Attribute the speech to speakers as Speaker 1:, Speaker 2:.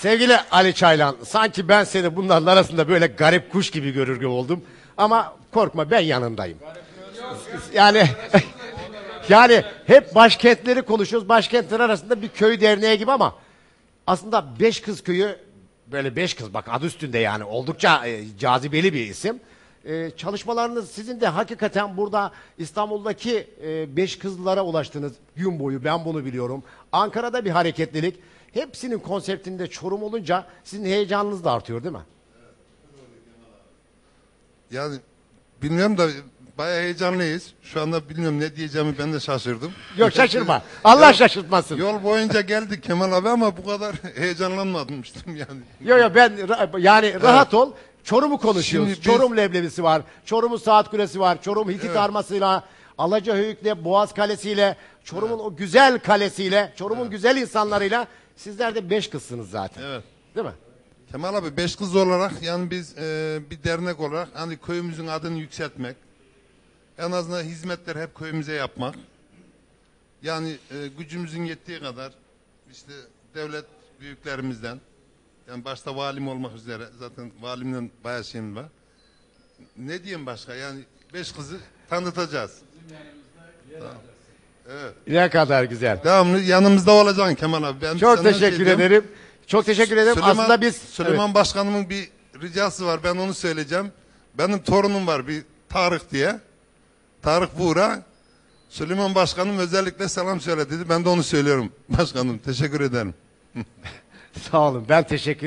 Speaker 1: Sevgili Ali Çaylan, sanki ben seni bunların arasında böyle garip kuş gibi görür gibi oldum. Ama korkma ben yanındayım. Yani yani hep başkentleri konuşuyoruz. Başkentler arasında bir köy derneği gibi ama aslında Beş Kız Köyü böyle Beş Kız bak adı üstünde yani oldukça e, cazibeli bir isim. E, çalışmalarınız sizin de hakikaten burada İstanbul'daki e, Beş Kızlara ulaştınız gün boyu ben bunu biliyorum. Ankara'da bir hareketlilik. Hepsinin konseptinde Çorum olunca sizin heyecanınız da artıyor değil mi?
Speaker 2: Yani bilmiyorum da bayağı heyecanlıyız. Şu anda bilmiyorum ne diyeceğimi ben de şaşırdım.
Speaker 1: Yok şaşırma. Allah
Speaker 2: Yol-
Speaker 1: şaşırtmasın.
Speaker 2: Yol boyunca geldik Kemal abi ama bu kadar heyecanlanmamıştım yani.
Speaker 1: Yok yok ben ra- yani rahat ol. Çorum'u konuşuyoruz.
Speaker 2: Şimdi biz-
Speaker 1: Çorum leblebisi var. Çorum'un saat kulesi var. Çorum Hitit armasıyla, Alacahöyük'le, Boğaz Kalesi'yle, Çorum'un o güzel kalesiyle, Çorum'un güzel insanlarıyla sizler de beş kızsınız zaten.
Speaker 2: Evet.
Speaker 1: Değil mi?
Speaker 2: Kemal abi beş kız olarak yani biz e, bir dernek olarak hani köyümüzün adını yükseltmek. En azından hizmetler hep köyümüze yapmak. Yani e, gücümüzün yettiği kadar işte devlet büyüklerimizden yani başta valim olmak üzere zaten valimden bayağı şeyim var. Ne diyeyim başka yani beş kızı tanıtacağız.
Speaker 1: Ne kadar güzel.
Speaker 2: Devamlı yanımızda olacaksın Kemal abi. Ben
Speaker 1: Çok
Speaker 2: senden
Speaker 1: teşekkür
Speaker 2: şey
Speaker 1: ederim. Çok teşekkür ederim.
Speaker 2: Süleyman,
Speaker 1: Aslında biz
Speaker 2: Süleyman Başkanımın bir ricası var. Ben onu söyleyeceğim. Benim torunum var bir Tarık diye. Tarık Buğra. Süleyman Başkanım özellikle selam söyle dedi. Ben de onu söylüyorum. Başkanım teşekkür ederim.
Speaker 1: Sağ olun. Ben teşekkür